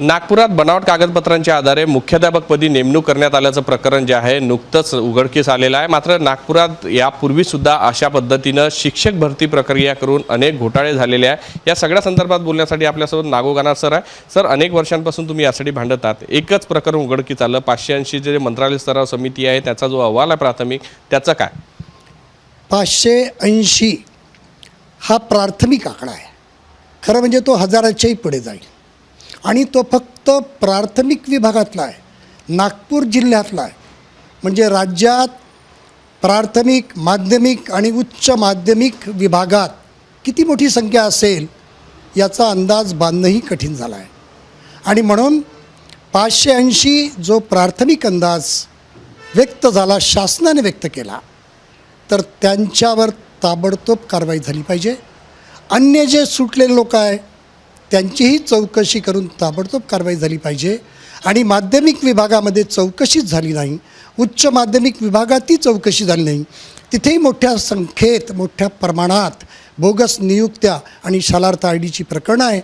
नागपुरात बनावट कागदपत्रांच्या आधारे मुख्याध्यापकपदी नेमणूक करण्यात आल्याचं प्रकरण जे आहे नुकतंच उघडकीस आलेलं आहे. मात्र नागपुरात यापूर्वी सुद्धा अशा पद्धतीनं शिक्षक भरती प्रक्रिया करून अनेक घोटाळे झालेले आहे. या सगळ्या संदर्भात बोलण्यासाठी आपल्यासोबत नागोगाणार सर आहे. सर अनेक वर्षांपासून तुम्ही यासाठी भांडतात. एकच प्रकरण उघडकीस आलं. पाचशे ऐंशी जे मंत्रालय स्तराव समिती आहे त्याचा जो अहवाल आहे प्राथमिक त्याचं काय? पाचशे ऐंशी हा प्राथमिक आकडा आहे. खरं म्हणजे तो हजाराच्याही पुढे जाईल. आणि तो फक्त प्राथमिक विभागातला आहे. नागपूर जिल्ह्यातला आहे. म्हणजे राज्यात प्राथमिक माध्यमिक आणि उच्च माध्यमिक विभागात किती मोठी संख्या असेल याचा अंदाज बांधणंही कठीण झाला आहे आणि म्हणून पाचशे ऐंशी जो प्राथमिक अंदाज व्यक्त झाला शासनाने व्यक्त केला तर त्यांच्यावर ताबडतोब कारवाई झाली पाहिजे. अन्य जे सुटलेले लोक आहे त्यांचीही चौकशी करून ताबडतोब कारवाई झाली पाहिजे. आणि माध्यमिक विभागामध्ये चौकशीच झाली नाही. उच्च माध्यमिक विभागातही चौकशी झाली नाही. तिथेही मोठ्या संख्येत मोठ्या प्रमाणात बोगस नियुक्त्या आणि शालार्थ आय डीची प्रकरणं आहे.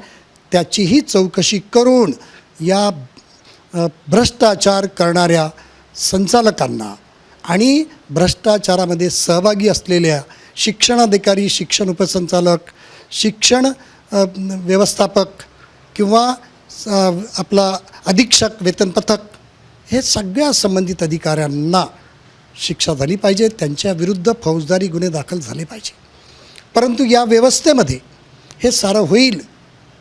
त्याचीही चौकशी करून या भ्रष्टाचार करणाऱ्या संचालकांना आणि भ्रष्टाचारामध्ये सहभागी असलेल्या शिक्षणाधिकारी शिक्षण उपसंचालक शिक्षण व्यवस्थापक किंवा आपला अधीक्षक वेतन पथक हे सगळ्या संबंधित अधिकाऱ्यांना शिक्षा झाली पाहिजे त्यांच्या विरुद्ध फौजदारी गुन्हे दाखल झाले पाहिजे. परंतु या व्यवस्थेमध्ये हे सारं होईल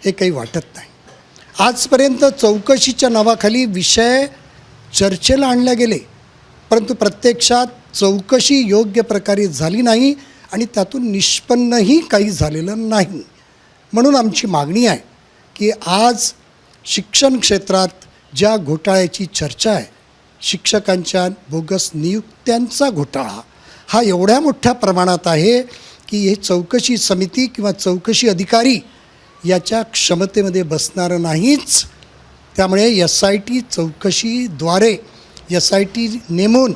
हे काही वाटत नाही. आजपर्यंत चौकशीच्या नावाखाली विषय चर्चेला आणले गेले परंतु प्रत्यक्षात चौकशी योग्य प्रकारे झाली नाही आणि त्यातून निष्पन्नही काही झालेलं नाही. म्हणून आमची मागणी आहे की आज शिक्षण क्षेत्रात ज्या घोटाळ्याची चर्चा आहे शिक्षकांच्या बोगस नियुक्त्यांचा घोटाळा हा एवढ्या मोठ्या प्रमाणात आहे की हे चौकशी समिती किंवा चौकशी अधिकारी याच्या क्षमतेमध्ये बसणारं नाहीच. त्यामुळे एस आय टी चौकशीद्वारे एस आय टी नेमून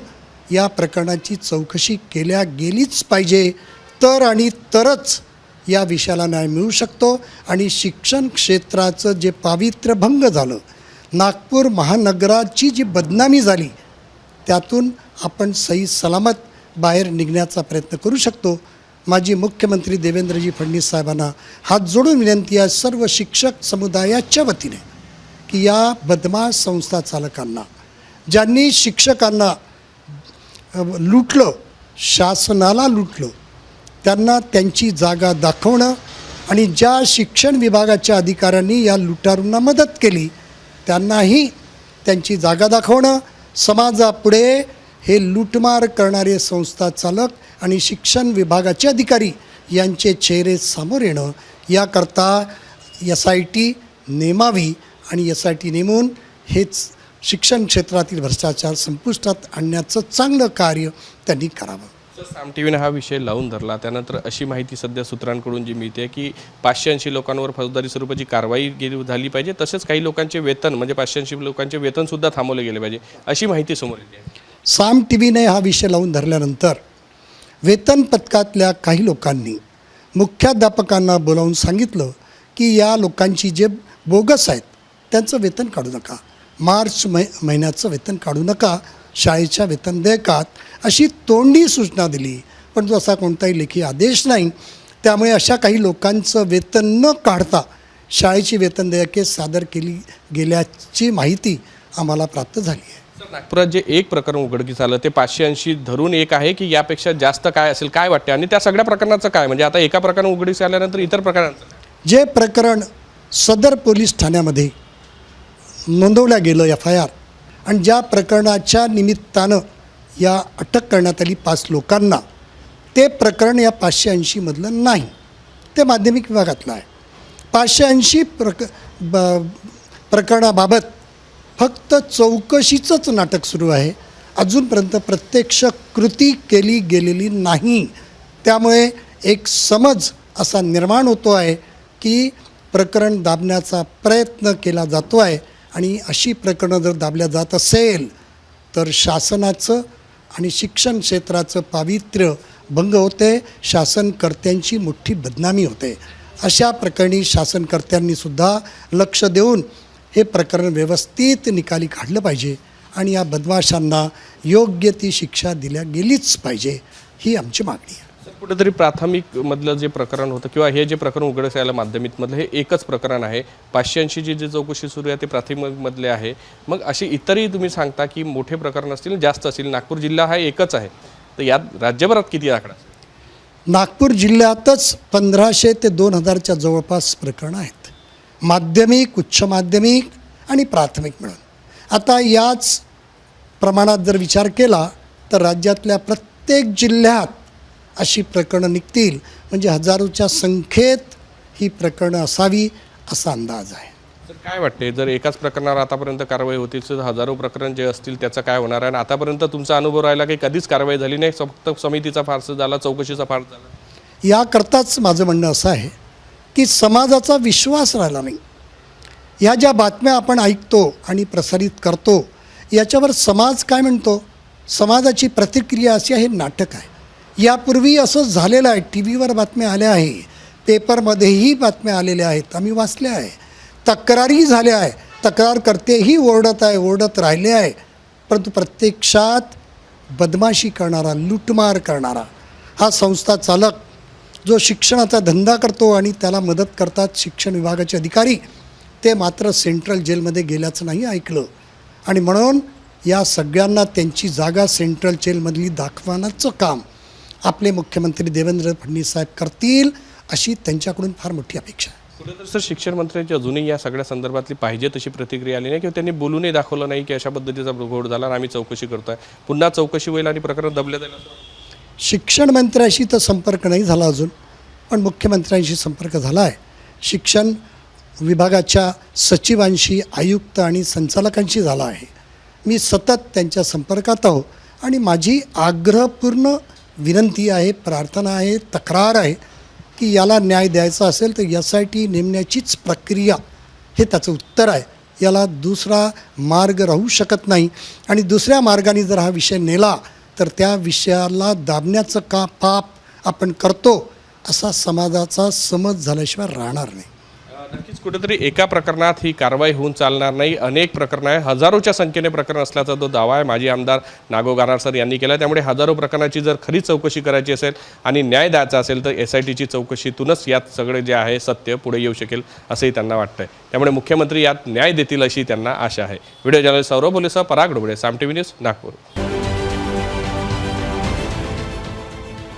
या प्रकरणाची चौकशी केल्या गेलीच पाहिजे. तर आणि तरच या विषयाला न्याय मिळू शकतो. आणि शिक्षण क्षेत्राचं जे पावित्र्यभंग झालं नागपूर महानगराची जी बदनामी झाली त्यातून आपण सही सलामत बाहेर निघण्याचा प्रयत्न करू शकतो. माजी मुख्यमंत्री देवेंद्रजी फडणवीस साहेबांना हात जोडून विनंती आहे सर्व शिक्षक समुदायाच्या वतीने की या बदमाश संस्था चालकांना ज्यांनी शिक्षकांना लुटलं शासनाला लुटलं त्यांना त्यांची जागा दाखवणं आणि ज्या शिक्षण विभागाच्या अधिकाऱ्यांनी या लुटारूंना मदत केली त्यांनाही त्यांची जागा दाखवणं समाजापुढे हे लुटमार करणारे संस्था चालक आणि शिक्षण विभागाचे अधिकारी यांचे चेहरे समोर येणं याकरता एस आय टी नेमावी आणि एस आय टी नेमून हेच शिक्षण क्षेत्रातील भ्रष्टाचार संपुष्टात आणण्याचं चांगलं कार्य त्यांनी करावं. सर साम टी व्हीने हा विषय लावून धरला त्यानंतर अशी माहिती सध्या सूत्रांकडून जी मिळते की पाचशे ऐंशी लोकांवर फौजदारी स्वरूपाची कारवाई गेली झाली पाहिजे तसेच काही लोकांचे वेतन म्हणजे पाचशे ऐंशी लोकांचे वेतनसुद्धा थांबवले गेले पाहिजे अशी माहिती समोर येते. साम टी व्हीने हा विषय लावून धरल्यानंतर वेतन पथकातल्या काही लोकांनी मुख्याध्यापकांना बोलावून सांगितलं की या लोकांची जे बोगस आहेत त्यांचं वेतन काढू नका. मार्च मै महिन्याचं वेतन काढू नका. शाळेच्या वेतन देयकात अशी तोंडी सूचना दिली. पण तो असा कोणताही लेखी आदेश नाही. त्यामुळे अशा काही लोकांचं वेतन न काढता शाळेची वेतन देयके सादर केली गेल्याची माहिती आम्हाला प्राप्त झाली आहे. नागपुरात जे एक प्रकरण उघडकीस आलं ते पाचशे ऐंशी धरून एक आहे की यापेक्षा जास्त काय असेल काय वाटते आणि त्या सगळ्या प्रकरणाचं काय? म्हणजे आता एका प्रकरण उघडकीस आल्यानंतर इतर प्रकरणांचं? जे प्रकरण सदर पोलीस ठाण्यामध्ये नोंदवलं गेलं एफ आय आर. आणि ज्या प्रकरणाच्या निमित्तानं या अटक करण्यात आली पाच लोकांना ते प्रकरण या पाचशे ऐंशीमधलं नाही. ते माध्यमिक विभागातलं आहे. पाचशे ऐंशी प्रक ब प्रकरणाबाबत फक्त चौकशीचंच नाटक सुरू आहे. अजूनपर्यंत प्रत्यक्ष कृती केली गेलेली नाही. त्यामुळे एक समज असा निर्माण होतो आहे की प्रकरण दाबण्याचा प्रयत्न केला जातो आहे. आणि अशी प्रकरणं जर दाबल्या जात असेल तर शासनाचं आणि शिक्षण क्षेत्राचं पावित्र्य भंग होते शासनकर्त्यांची मोठी बदनामी होते. अशा प्रकरणी शासनकर्त्यांनीसुद्धा लक्ष देऊन हे प्रकरण व्यवस्थित निकाली काढलं पाहिजे आणि या बदमाशांना योग्य ती शिक्षा दिल्या गेलीच पाहिजे ही आमची मागणी आहे. कुठेतरी प्राथमिक मधलं जे प्रकरण होतं किंवा हे जे प्रकरण उघडस आलं माध्यमिक मधलं हे एकच प्रकरण आहे. पाचशे ऐंशीची जी चौकशी सुरू आहे ते प्राथमिक मधले आहे. मग असे इतरही तुम्ही सांगता की मोठे प्रकरण असतील जास्त असतील. नागपूर जिल्हा हा एकच आहे. तर यात राज्यभरात किती आकडा? नागपूर जिल्ह्यातच पंधराशे ते दोन हजारच्या जवळपास प्रकरणं आहेत. माध्यमिक उच्च माध्यमिक आणि प्राथमिक मिळून आता याच प्रमाणात जर विचार केला तर राज्यातल्या प्रत्येक जिल्ह्यात अशी प्रकरणं निघतील. म्हणजे हजारोच्या संख्येत ही प्रकरणं असावी असा अंदाज आहे. तर काय वाटते जर एकाच प्रकरणावर आतापर्यंत कारवाई होतील तर हजारो प्रकरण जे असतील त्याचं काय होणार आहे? आणि आतापर्यंत तुमचा अनुभव राहिला की कधीच कारवाई झाली नाही फक्त समितीचा फारसा झाला चौकशीचा फार झाला? याकरताच माझं म्हणणं असं आहे की समाजाचा विश्वास राहिला नाही. ह्या ज्या बातम्या आपण ऐकतो आणि प्रसारित करतो याच्यावर समाज काय म्हणतो? समाजाची प्रतिक्रिया अशी आहे नाटक आहे. यापूर्वी असं झालेलं आहे. टी व्हीवर बातम्या आल्या आहे. पेपरमध्येही बातम्या आलेल्या आहेत. आम्ही वाचल्या आहे. तक्रारी झाल्या आहे. तक्रार करतेही ओरडत आहे ओरडत राहिले आहे. परंतु प्रत्यक्षात बदमाशी करणारा लुटमार करणारा हा संस्था चालक जो शिक्षणाचा धंदा करतो आणि त्याला मदत करतात शिक्षण विभागाचे अधिकारी ते मात्र सेंट्रल जेलमध्ये गेल्याचं नाही ऐकलं. आणि म्हणून या सगळ्यांना त्यांची जागा सेंट्रल जेलमधली दाखवण्याचं काम. आपले मुख्यमंत्री देवेंद्र फडणवीस साहेब करतील अशी त्यांच्याकडून फार मोठी अपेक्षा आहे. कुठेतरी सर शिक्षण मंत्र्यांची अजूनही या सगळ्या संदर्भातली पाहिजे तशी प्रतिक्रिया आली नाही किंवा त्यांनी बोलूनही दाखवलं नाही की अशा पद्धतीचा घोड झाला आणि आम्ही चौकशी करतोय. पुन्हा चौकशी होईल आणि प्रकरण दबले जाईल. शिक्षण मंत्र्याशी तर संपर्क नाही झाला अजून पण मुख्यमंत्र्यांशी संपर्क झाला आहे. शिक्षण विभागाच्या सचिवांशी आयुक्त आणि संचालकांशी झाला आहे. मी सतत त्यांच्या संपर्कात आहो आणि माझी आग्रहपूर्ण विनंती आहे प्रार्थना आहे तक्रार आहे की याला न्याय द्यायचा असेल तर एस आय टी नेमण्याचीच प्रक्रिया हे त्याचं उत्तर आहे. याला दुसरा मार्ग राहू शकत नाही. आणि दुसऱ्या मार्गाने जर हा विषय नेला तर त्या विषयाला दाबण्याचं का पाप आपण करतो असा समाजाचा समज झाल्याशिवाय राहणार नाही. कुठेतरी एका प्रकरणात ही कारवाई होऊन चालणार नाही. अनेक प्रकरणं आहे. हजारोच्या संख्येने प्रकरण असल्याचा तो दावा आहे माजी आमदार नागो गारार सर यांनी केला त्यामुळे हजारो प्रकरणाची जर खरी चौकशी करायची असेल आणि न्याय द्यायचा असेल तर एस आय टीची चौकशीतूनच यात सगळे जे आहे सत्य पुढे येऊ शकेल असंही त्यांना वाटतंय. त्यामुळे मुख्यमंत्री यात न्याय देतील अशी त्यांना आशा आहे. Video journalist Saurabh बोलेसह Parag Dobale Saam T V news Nagpur.